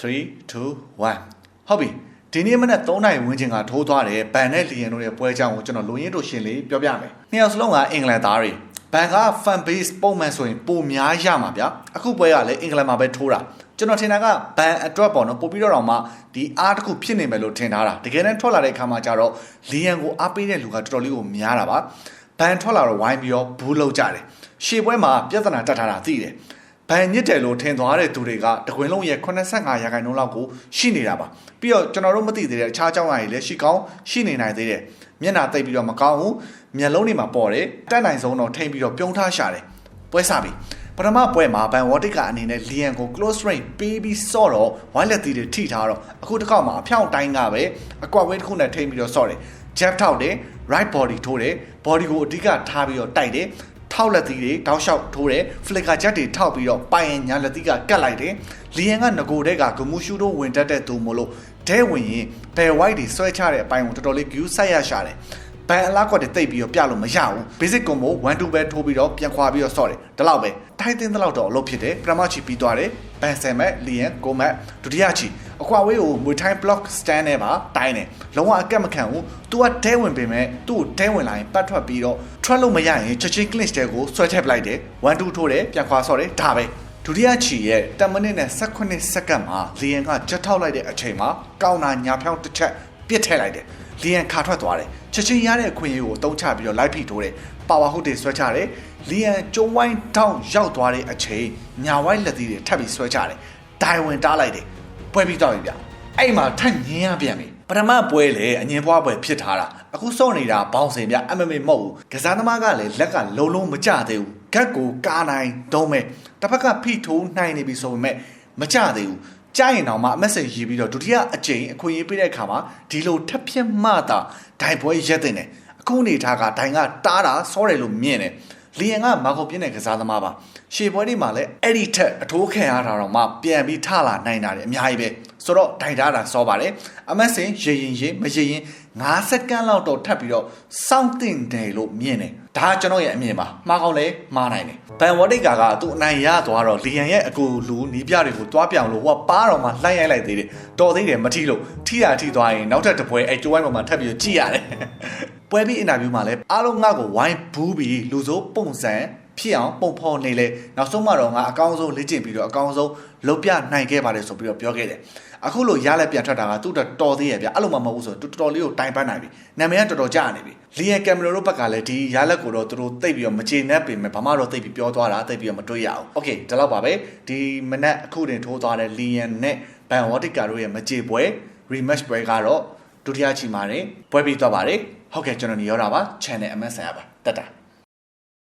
3 2 1ဟုတ်ပြီဒီနေ့မနက်3နာရီဝန်းကျင်ကထိုးသွားတယ်ဘန်နဲ့လီယန်တို့ရဲ့ပွဲကြောင်းကိုကျွန်တော်လူရင်းတို့ရှင်းလေးပြောပြမယ်နှစ်ယောက်စလုံးကအင်္ဂလန်သားတွေဘန်က fan base ပုံမှန်ဆိုရင်ပိုများရမှာဗျအခုပွဲကလည်းအင်္ဂလန်မှာပဲထိုးတာကျွန်တော်ထင်တာကဘန်အတွက်ပေါ့နော်ပို့ပြီးတော့တော့မှဒီအားတစ်ခုဖြစ်နေမယ်လို့ထင်ထားတာတကယ်တမ်းထွက်လာတဲ့အခါမှာကျတော့လီယန်ကိုအားပေးတဲ့လူကတော်တော်လေးကိုများတာပါဘန်ထွက်လာတော့ဝိုင်းပြီးတော့ဘူးလောက်ကြတယ်ရှေ့ပွဲမှာပြဿနာတက်ထားတာသိတယ် ဘန်ညစ်တယ်လို့ထင်သွားတဲ့သူတွေကတကွင်းလုံးရဲ့85ရာခိုင်နှုန်းလောက်ကိုရှိနေတာပါပြီးတော့ကျွန်တော်တို့မသိသေးတဲ့အခြားကြောင်းအရာတွေလည်းရှိကောင်းရှိနေနိုင်သေးတယ်မျက်နှာတိတ်ပြီးတော့မကောင်းဘူးမျက်လုံးတွေမှာပေါ်တယ်တက်နိုင်ဆုံးတော့ထိမ့်ပြီးတော့ပြုံးထားရှာတယ်ပွဲစားပြီပထမပွဲမှာဘန်ဝေါ်တစ်ကအနေနဲ့လီယန်ကို close range ပေးပြီးဆော့တော့ဝိုင်းလက်သီးတွေထိထားတော့အခုတစ်ခေါက်မှာအဖြောင့်တိုင်းကပဲအကွက်ဝဲတစ်ခုနဲ့ထိမ့်ပြီးတော့ဆော့တယ် jab ထောက်တယ် right body ထိုးတယ် body ကိုအဓိကထားပြီးတော့တိုက်တယ် ထောက်လက်သီးတွေတောက်လျှောက်ထိုးတယ် flicker jet တွေထောက်ပြီးတော့ပိုင်ရင်ညာလက်သီးကကတ်လိုက်တယ်လီယန်ကငကိုတဲ့ကဂမူရှူတို့ဝင်တတ်တဲ့သူမို့လို့ဒဲဝင်ရင်ဘယ် white တွေဆွဲချတဲ့အပိုင်းကိုတော်တော်လေး view ဆက်ရရှာတယ် ဘန်အလားကွက်တွေတိတ်ပြီးတော့ပြလို့မရဘူး basic combo 1 2ပဲထိုးပြီးတော့ပြန်ခွာပြီးတော့ဆော့တယ်ဒီလောက်ပဲထိုက်တင်တဲ့လောက်တော့အလုပ်ဖြစ်တယ်ပထမချီပြီးသွားတယ်ဘန်ဆယ်မက်လီယန်ကိုမက်ဒုတိယချီအခွာဝေးကိုမွေထိုင်း block stand နဲ့ပါတိုင်းတယ်လုံးဝအကက်မခံဘူး तू ကဒဲဝင်ပေမဲ့သူ့ကိုဒဲဝင်လာရင်ပတ်ထွက်ပြီးတော့ ထွက်လို့မရရင်ချက်ချင်း clinch တဲ့ကိုဆွဲထည့်ပလိုက်တယ်1 2ထိုးတယ်ပြန်ခွာဆော့တယ်ဒါပဲဒုတိယချီရဲ့10မိနစ်နဲ့18စက္ကန့်မှာလီယန်ကချက်ထောက်လိုက်တဲ့အချိန်မှာကောင်းတာညာဖြောင်းတစ်ချက်ပြစ်ထည့်လိုက်တယ် လီယန်ခါထွက်သွားတယ်ချက်ချင်းရတဲ့အခွင့်အရေးကိုအသုံးချပြီးတော့လိုက်ဖိထိုးတယ်ပါဝါဟုတ်တွေဆွဲချတယ်လီယန်ကျုံဝိုင်းထောင်းရောက်သွားတဲ့အချိန်ညာဝိုင်းလက်သီးတွေထပ်ပြီးဆွဲချတယ်ဒိုင်ဝင်တားလိုက်တယ်ပွဲပြီးတော့ပြီဗျအဲ့မှာထပ်ညင်းရပြန်ပြီပထမပွဲလေအငင်းပွားပွဲဖြစ်ထားတာအခုစော့နေတာဘောင်းစင်ဗျအမမေမဟုတ်ဘူးကစားသမားကလည်းလက်ကလုံးလုံးမကြသေးဘူးဂက်ကိုကားနိုင်တုံးမဲ့တစ်ဖက်ကဖိထိုးနိုင်နေပြီဆိုပေမဲ့မကြသေးဘူး ကြားရင်တော့မှအမက်ဆေ့ရေးပြီးတော့ဒုတိယအကြိမ်အခွင့်အရေးပေးတဲ့အခါမှာဒီလိုထပ်ဖြစ်မှသာဒိုင်ပွဲရက်တင်တယ်အခုအနေထားကဒိုင်ကတားတာစောတယ်လို့မြင်တယ်လီယန်ကမာကိုပြင်းတဲ့ကစားသမားပါရှေ့ပွဲတွေမှာလည်းအဲ့ဒီထက်အထိုးခံရတာတော့မှပြန်ပြီးထလာနိုင်တာတယ်အများကြီးပဲဆိုတော့ဒိုင်တာတာစောပါတယ်အမက်စင်ရေရင်ရေမရေရင် 9စက္ကန့်လောက်တော့ထပ်ပြီးတော့စောင့်တင်တယ်လို့မြင်တယ်ဒါကကျွန်တော်ရဲ့အမြင်ပါမှားကောင်းလဲမှားနိုင်တယ်ဘန်ဝတ်တိတ်ကာကသူ့အနိုင်ရသွားတော့လီယန်ရဲ့အကူလူနီးပြတွေကိုတွားပြောင်လို့ဟိုကပါတော့မှလှိုက်ရိုက်လိုက်သေးတယ်တော်သေးတယ်မထီလို့ထီတာထီသွားရင်နောက်ထပ်တစ်ပွဲအဲကျိုးဝိုင်းပေါ်မှာထပ်ပြီးကြည့်ရတယ်ပွဲပြီးအင်တာဗျူးမှာလည်းအားလုံးငါ့ကိုဝိုင်းဘူးပြီးလူစိုးပုံစံ ဖြစ်အောင်ပုံဖော်နေလေနောက်ဆုံးမှတော့ငါအကောင်းဆုံးလေ့ကျင့်ပြီးတော့အကောင်းဆုံးလုပ်ပြနိုင်ခဲ့ပါတယ်ဆိုပြီးတော့ပြောခဲ့တယ်အခုလို့ရလက်ပြန်ထွက်တာကသူ့တော်တော်သေးရဲ့ဗျအဲ့လိုမှမဟုတ်ဘူးဆိုတော်တော်လေးကိုတိုင်ပတ်နိုင်ပြီနာမည်ကတော်တော်ကြာနေပြီလီယန်ကင်မရာတို့ဘက်ကလည်းဒီရလက်ကိုတော့သူတို့တိတ်ပြီးတော့မကျေနပ်ပေမဲ့ဘာမှတော့တိတ်ပြီးပြောသွားတာတိတ်ပြီးတော့မတွေ့ရအောင်โอเคဒီလောက်ပါပဲဒီမနက်အခုတင်ထိုးသွားတဲ့လီယန်နဲ့ဘန်ဝတ်တစ်ကာတို့ရဲ့မကြေပွဲ rematch ပွဲကတော့ဒုတိယချီမှာနေပွဲပြီးသွားပါတယ်ဟုတ်ကဲ့ကျွန်တော်နေရောတာပါ channel MS ဆရာပါတက်တာ